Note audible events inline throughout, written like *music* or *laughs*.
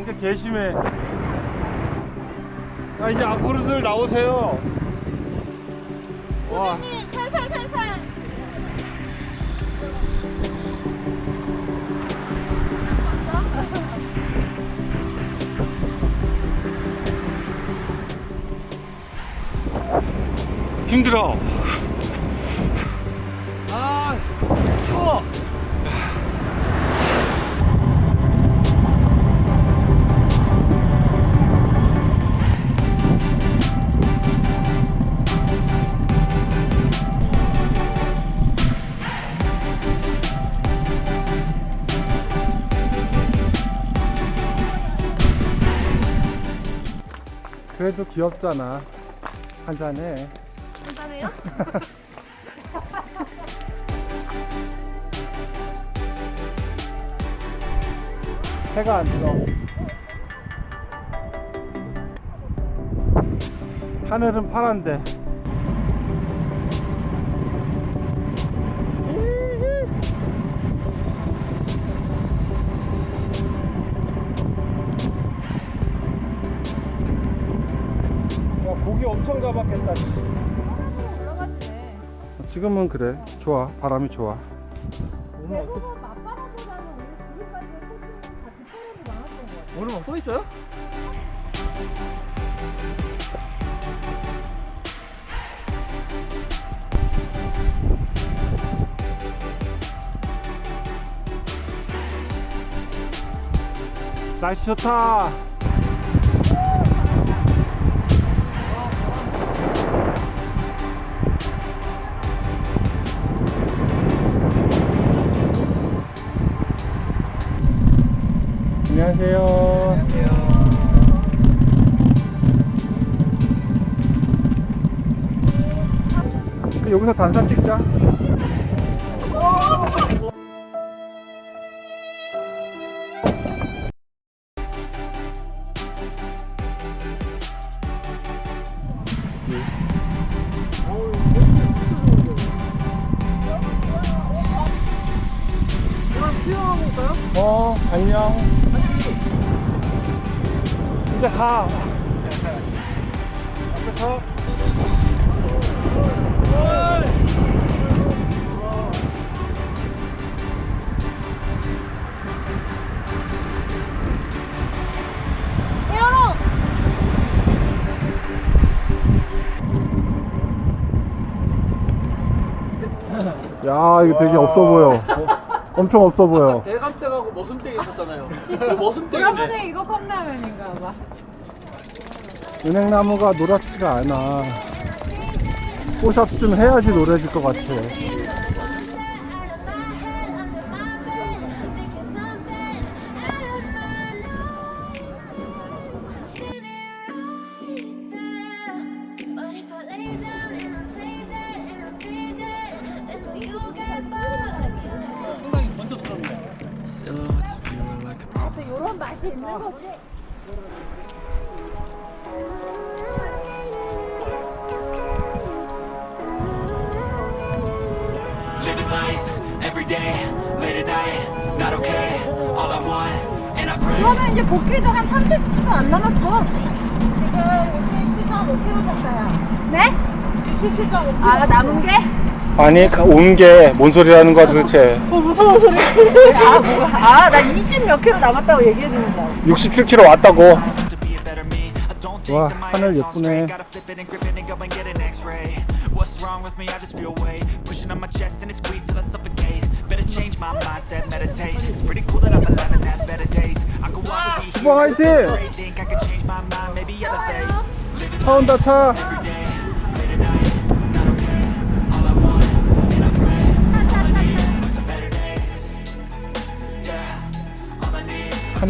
개심해. 아 이제 앞으로들 나오세요. 와. 선생님 살살살살 힘들어. 아 추워 그래도 귀엽잖아. 한 잔에. 간단해요? *laughs* 해가 안 떠. 하늘은 파란데. 올라가지네 지금은 그래. 좋아. 바람이 좋아. 오늘 어때? 대부분 맞바람보다는 오늘 그릇까지 호수 같이 사람이 많았던 것 같아 오늘 뭐또 있어요? 날씨 좋다. 안녕하세요. 그 여기서 단상 찍자. 어, 안녕. 가. 앞에 가. 에어로 야, 이거 되게 없어 보여. 엄청 없어 보여. 대감댁하고 머슴댁 있었잖아요 그 머슴댁이네 보기엔 이거 컵라면인가 봐 은행나무가 노랗지가 않아. 뽀샵 좀 해야지 노래질 것 같아. 요런 맛이 있는 거지 living life every day, late at night, not okay. All I want, and I pray. 그러면 이제 복귀도 한 30분 안 남았어 지금 67.5km 정도야 네? 67.5km 아 남은 게? 아니, 온 게 뭔 소리라는 거야 도대체. 어 무서운 소리 아 뭐야 아나 20 몇 킬로 남았다고 얘기해 주는 거야 67km 왔다고. 와, 하늘 예쁘네. straight. Gotta flip it and grip it and go and get an X-ray. What's wrong with me? I just feel weight pushing on my chest and it squeezes till I suffocate. Better change my mindset, meditate. It's pretty cool that I'm alive and have better days. I could walk and see 수박 화이팅! heroes. Think I could change my mind, maybe elevate. Living 차 온다 차.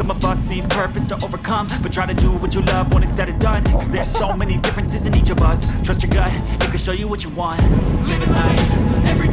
Some of us need purpose to overcome. But try to do what you love when it's said and done. Cause there's so many differences in each of us. Trust your gut, it can show you what you want. Living life, every